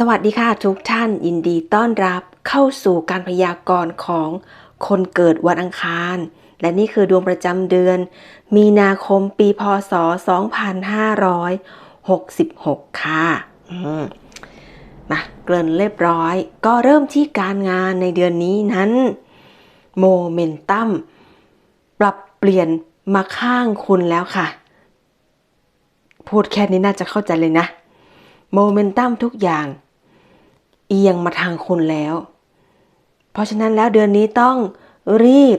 สวัสดีค่ะทุกท่านยินดีต้อนรับเข้าสู่การพยากรณ์ของคนเกิดวันอังคาร และนี่คือดวงประจำเดือน มีนาคมปีพศ 2566 ค่ะมมาเกริ่นเรียบร้อย ก็เริ่มที่การงานในเดือนนี้นั้นโมเมนตัมปรับเปลี่ยนมาข้างคุณแล้วค่ะ พูดแค่นี้น่าจะเข้าใจเลยนะโมเมนตัมทุกอย่าง เอียงมาทางคุณแล้ว เพราะฉะนั้นแล้วเดือนนี้ต้องรีบ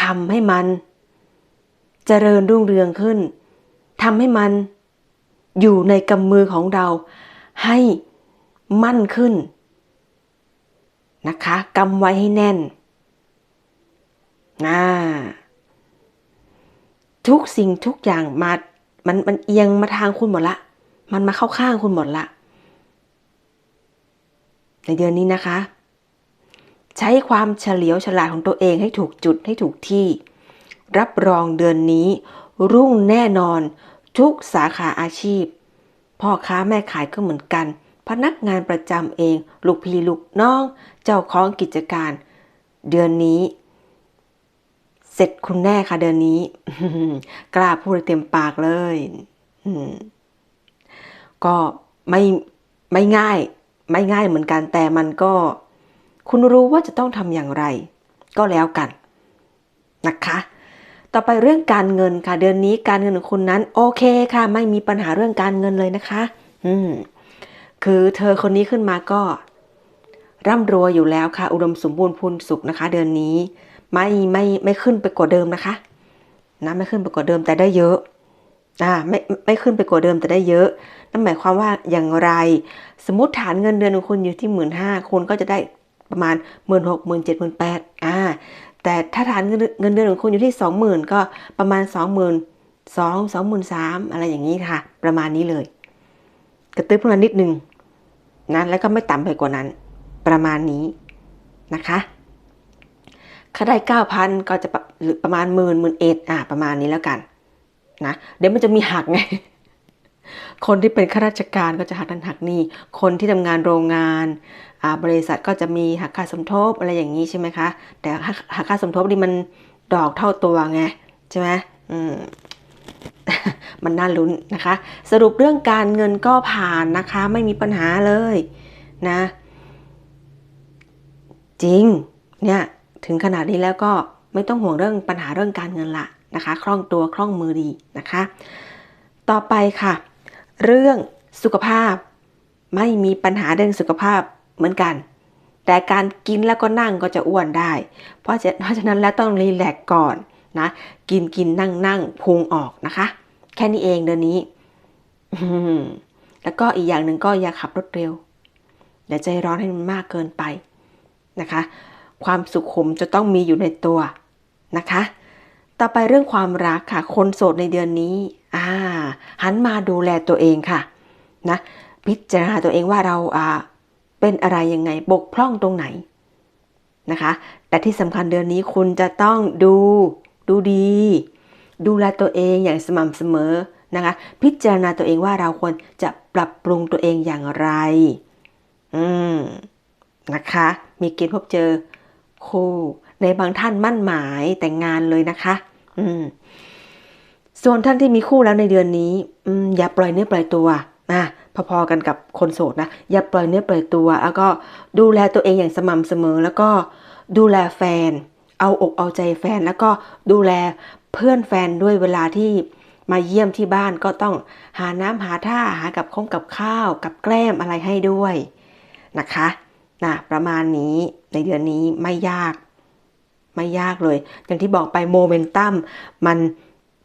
ทำให้มันเจริญรุ่งเรืองขึ้นทำให้มันอยู่ในกำมือของเราให้มั่นขึ้นนะคะกำไว้ให้แน่นนะทุกสิ่งทุกอย่างมามันมันเอียงมาทางคุณหมดละ มันมาเข้าข้างคุณหมดละ ในเดือนนี้นะคะ ใช้ความเฉลียวฉลาดของตัวเองให้ถูกจุดให้ถูกที่ รับรองเดือนนี้ รุ่งแน่นอน ทุกสาขาอาชีพ พ่อค้าแม่ขายก็เหมือนกัน พนักงานประจำเอง ลูกพี่ลูกน้อง เจ้าของกิจการ เดือนนี้ เสร็จคุณแน่ค่ะเดือนนี้ กล้าพูดเต็มปากเลยก็ไม่ไม่ง่าย ไม่ง่ายเหมือนกันแต่มันก็ คุณรู้ว่าจะต้องทำอย่างไร ก็แล้วกันนะคะ ต่อไปเรื่องการเงินค่ะ เดือนนี้การเงินของคุณนั้นโอเคค่ะ ไม่มีปัญหาเรื่องการเงินเลยนะคะ อืมคือเธอคนนี้ขึ้นมาก็ ร่ำรวยอยู่แล้วค่ะ อุดมสมบูรณ์พูนสุขนะคะ เดือนนี้ ไม่ไม่ไม่ขึ้นไปกว่าเดิมนะคะนะไม่ขึ้นไปกว่าเดิมแต่ได้เยอะ อ่าไม่ไม่ขึ้นไปกว่าเดิมแต่ได้เยอะ นั่นหมายความว่าอย่างไร สมมติฐานเงินเดือนของคุณอยู่ที่หมื่นห้าคุณก็จะได้ประมาณหมื่นหกหมื่นเจ็ดหมื่นแปดอ่าแต่ถ้าฐานเงินเงินเดือนของคุณอยู่ที่สองหมื่นก็ประมาณสองหมื่นสองสองหมื่นสามอะไรอย่างนี้ค่ะ ประมาณนี้เลย กระตือพวกนั้นนิดนึงนะแล้วก็ไม่ต่ำไปกว่านั้น ประมาณนี้นะคะถ้าได้เก้าพันก็จะหรือประมาณหมื่นหมื่นเอ็ดอ่าประมาณนี้แล้วกัน นะเดี๋ยวมันจะมีหักไงคนที่เป็นข้าราชการก็จะหักนั้นหักนี่คนที่ทำงานโรงงานบริษัทก็จะมีหักค่าสมทบอะไรอย่างนี้ใช่ไหมคะ แต่หักค่าสมทบนี่มันดอกเท่าตัวไงใช่ไหมอืมมันน่าลุ้นนะคะ สรุปเรื่องการเงินก็ผ่านนะคะ ไม่มีปัญหาเลยนะ จริงเนี่ยถึงขนาดนี้แล้วก็ไม่ต้องห่วงเรื่องปัญหาเรื่องการเงินละ นะคะคล่องตัวคล่องมือดีนะคะ ต่อไปค่ะ เรื่องสุขภาพไม่มีปัญหาเรื่องสุขภาพเหมือนกัน แต่การกินแล้วก็นั่งก็จะอ้วนได้เพราะเพราะฉะนั้นแล้วต้องรีแลกก่อนนะกินกินนั่งนั่งพุงออกนะคะ แค่นี้เองเดือนนี้แล้วก็อีกอย่างหนึ่งก็อย่าขับรถเร็วอย่าใจร้อนให้มันมากเกินไปนะคะ ความสุขุมจะต้องมีอยู่ในตัวนะคะ ต่อไปเรื่องความรักค่ะ คนโสดในเดือนนี้อ่าหันมาดูแลตัวเองค่ะนะพิจารณาตัวเองว่าเราอ่าเป็นอะไรยังไงบกพร่องตรงไหนนะคะ แต่ที่สำคัญเดือนนี้คุณจะต้องดูดูดี ดูแลตัวเองอย่างสม่ำเสมอนะคะ พิจารณาตัวเองว่าเราควรจะปรับปรุงตัวเองอย่างไร อืมนะคะ มีเกณฑ์พบเจอคู่ในบางท่านมั่นหมายแต่งงานเลยนะคะ อืม ส่วนท่านที่มีคู่แล้วในเดือนนี้ อืม อย่าปล่อยเนื้อปล่อยตัวนะพอๆกันกับคนโสดนะ อย่าปล่อยเนื้อปล่อยตัว แล้วก็ดูแลตัวเองอย่างสม่ำเสมอ แล้วก็ดูแลแฟน เอาอกเอาใจแฟน แล้วก็ดูแลเพื่อนแฟนด้วยเวลาที่มาเยี่ยมที่บ้านก็ต้องหาน้ำหาท่าหากับคงกับข้าว กับแกล้มอะไรให้ด้วยนะคะนะประมาณนี้ในเดือนนี้ไม่ยาก ไม่ยากเลย อย่างที่บอกไปโมเมนตัมมัน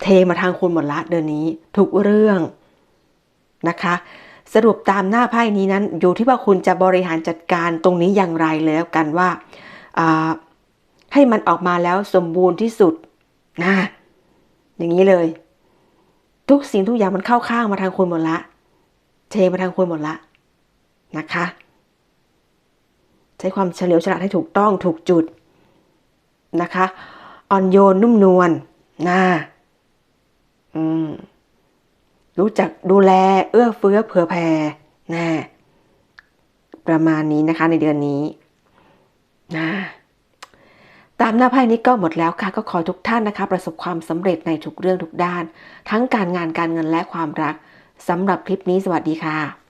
เทมาทางคุณหมดละเดือนนี้ ทุกเรื่องนะคะ สรุปตามหน้าไพ่นี้นั้น อยู่ที่ว่าคุณจะบริหารจัดการตรงนี้อย่างไรแล้วกันว่าให้มันออกมาแล้วสมบูรณ์ที่สุดนะอย่างนี้เลย ทุกสิ่งทุกอย่างมันเข้าข้างมาทางคุณหมดละเทมาทางคุณหมดละนะคะ ใช้ความเฉลียวฉลาดให้ถูกต้องถูกจุด นะคะอ่อนโยนนุ่มนวลนะอืมรู้จักดูแลเอื้อเฟื้อเผื่อแผ่นะประมาณนี้นะคะในเดือนนี้นะตามหน้าไพ่นี้ก็หมดแล้วค่ะ ก็ขอทุกท่านนะคะ ประสบความสำเร็จในทุกเรื่องทุกด้าน ทั้งการงานการเงินและความรักสำหรับคลิปนี้สวัสดีค่ะ